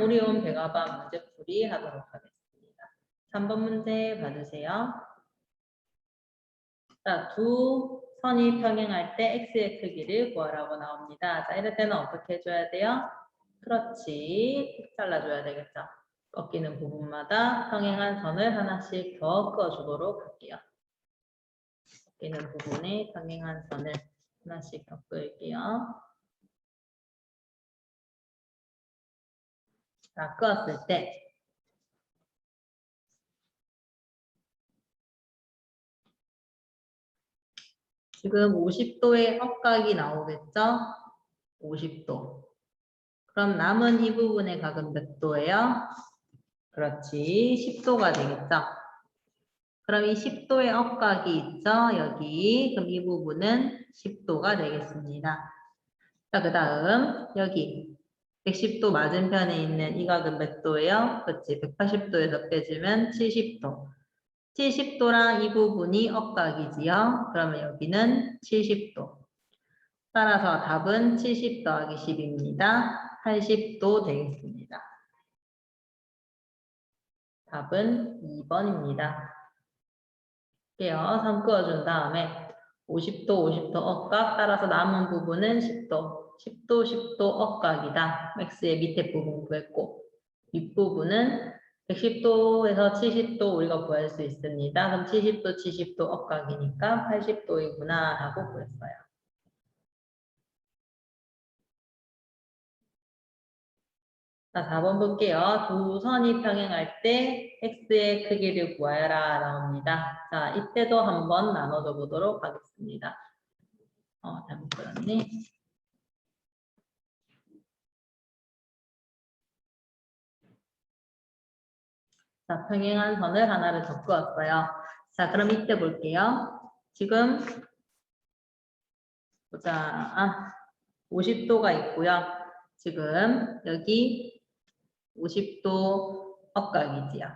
오리온 배가바 문제풀이 하도록 하겠습니다. 3번 문제 봐주세요. 자, 두 선이 평행할 때 x의 크기를 구하라고 나옵니다. 자, 이럴 때는 어떻게 해줘야 돼요? 그렇지. 잘라줘야 되겠죠. 꺾이는 부분마다 평행한 선을 하나씩 더 그어주도록 할게요. 꺾이는 부분에 평행한 선을 하나씩 더 그을게요. 자, 그었을 때 지금 50도의 억각이 나오겠죠? 50도. 그럼 남은 이 부분의 각은 몇 도예요? 그렇지, 10도가 되겠죠? 그럼 이 10도의 억각이 있죠? 여기. 그럼 이 부분은 10도가 되겠습니다. 자, 그 다음 여기 110도 맞은편에 있는 이 각은 몇 도예요? 그렇지, 180도에서 빼주면 70도. 70도랑 이 부분이 억각이지요. 그러면 여기는 70도. 따라서 답은 70 더하기 10입니다. 80도 되겠습니다. 답은 2번입니다. 할게요. 3 그어준 다음에 50도, 50도 억각, 따라서 남은 부분은 10도, 10도, 10도 억각이다. x의 밑에 부분 구했고, 윗부분은 110도에서 70도 우리가 구할 수 있습니다. 그럼 70도, 70도 억각이니까 80도이구나 하고 구했어요. 자, 4번 볼게요. 두 선이 평행할 때 x의 크기를 구하여라 나옵니다. 자, 이때도 한번 나눠줘 보도록 하겠습니다. 어, 잘못 그렸네. 자, 평행한 선을 하나를 더 그었어요. 자, 그럼 이때 볼게요. 지금 보자. 아, 50도가 있고요. 지금 여기 50도 억각이지요.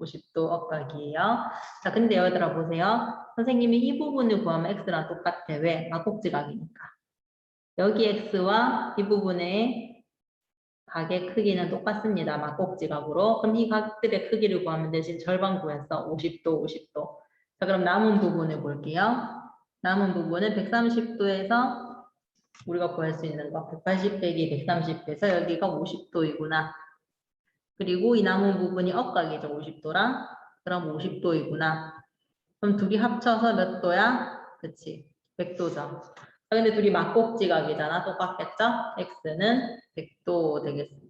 50도 억각이에요. 자, 근데 여기들아 보세요. 선생님이 이 부분을 구하면 x랑 똑같아. 왜? 막곡지각이니까. 여기 x와 이 부분의 각의 크기는 똑같습니다. 막곡지각으로. 그럼 이 각들의 크기를 구하면 대신 절반 구했어. 50도, 50도. 자, 그럼 남은 부분을 볼게요. 남은 부분은 130도에서 우리가 구할 수 있는 거 180 빼기 130에서 여기가 50도이구나. 그리고 이 남은 부분이 억각이죠. 50도랑. 그럼 50도이구나. 그럼 둘이 합쳐서 몇 도야? 그치. 100도죠. 근데 둘이 막곡지각이잖아. 똑같겠죠? x는 100도 되겠습니다.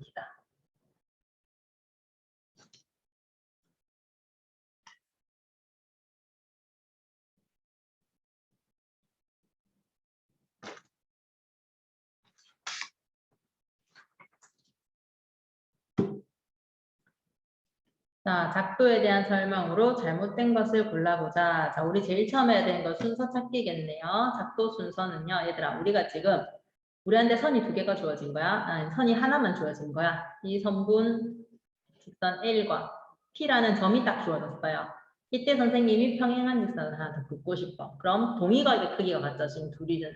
자, 작도에 대한 설명으로 잘못된 것을 골라보자. 자, 우리 제일 처음 해야 되는 건 순서 찾기겠네요. 작도 순서는요, 얘들아, 우리가 지금 우리한테 선이 두 개가 주어진 거야. 아니, 선이 하나만 주어진 거야. 이 선분 직선 L과 P라는 점이 딱 주어졌어요. 이때 선생님이 평행한 직선을 하나 더 긋고 싶어. 그럼 동의각의 크기가 같죠, 지금 둘이는.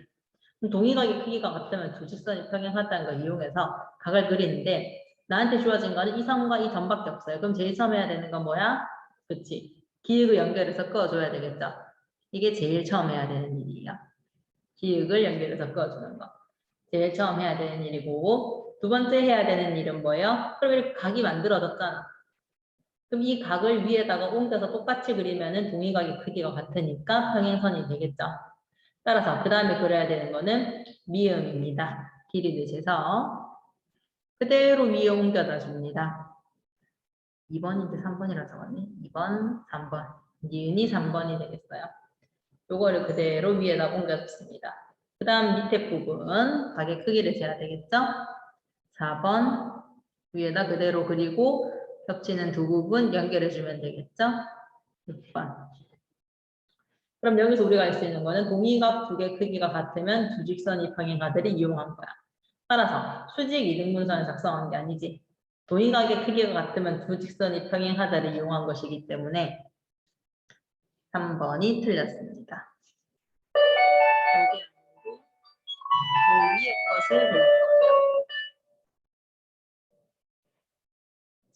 동의각의 크기가 같으면 두 직선이 평행하다는 걸 이용해서 각을 그리는데 나한테 주어진 거는 이 선과 이 점밖에 없어요. 그럼 제일 처음 해야 되는 건 뭐야? 그치. 기획을 연결해서 그어줘야 되겠죠. 이게 제일 처음 해야 되는 일이에요. 기획을 연결해서 그어주는 거. 제일 처음 해야 되는 일이고 두 번째 해야 되는 일은 뭐예요? 그럼 이렇게 각이 만들어졌잖아. 그럼 이 각을 위에다가 옮겨서 똑같이 그리면 은 동의각의 크기가 같으니까 평행선이 되겠죠. 따라서 그 다음에 그려야 되는 거는 미음입니다. 길이를 재서 그대로 위에 옮겨다 줍니다. 2번인데 3번이라 적었네. 2번, 3번. 니은이 3번이 되겠어요. 요거를 그대로 위에다 옮겨줬습니다. 그 다음 밑에 부분 각의 크기를 재야 되겠죠? 4번 위에다 그대로 그리고 겹치는 두 부분 연결해주면 되겠죠? 6번 그럼 여기서 우리가 알 수 있는 거는 동의각 두 개 크기가 같으면 두 직선 이 평행하들이 이용한 거야. 따라서 수직 이등분선을 작성한 게 아니지 도인각의 크기가 같으면 두 직선이 평행하다를 이용한 것이기 때문에 3번이 틀렸습니다. 위의 것을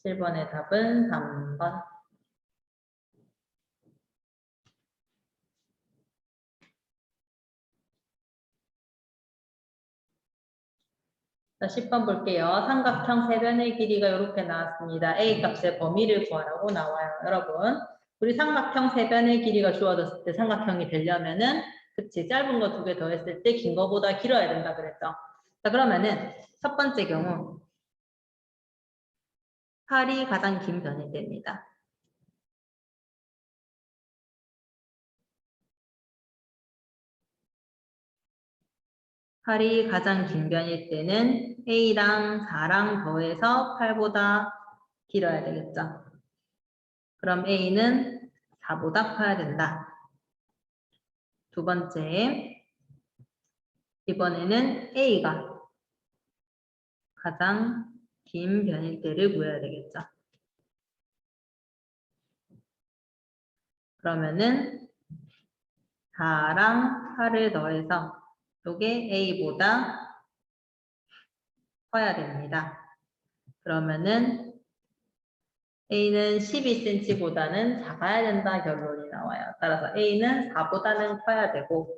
7번의 답은 3번. 자, 10번 볼게요. 삼각형 세변의 길이가 이렇게 나왔습니다. A 값의 범위를 구하라고 나와요. 여러분, 우리 삼각형 세변의 길이가 주어졌을 때 삼각형이 되려면은 그치 짧은 거 두 개 더 했을 때 긴 거보다 길어야 된다 그랬죠. 자 그러면은 첫 번째 경우 8이 가장 긴 변일 때입니다. 팔이 가장 긴 변일 때는 A랑 4랑 더해서 8보다 길어야 되겠죠. 그럼 A는 4보다 커야 된다. 두 번째, 이번에는 A가 가장 긴 변일 때를 구해야 되겠죠. 그러면은 4랑 8을 더해서 이게 A보다 커야 됩니다. 그러면은 A는 12cm보다는 작아야 된다 결론이 나와요. 따라서 A는 4보다는 커야 되고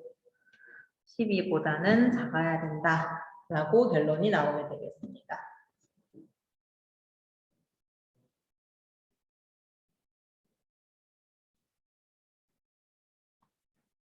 12보다는 작아야 된다 라고 결론이 나오게 되겠습니다.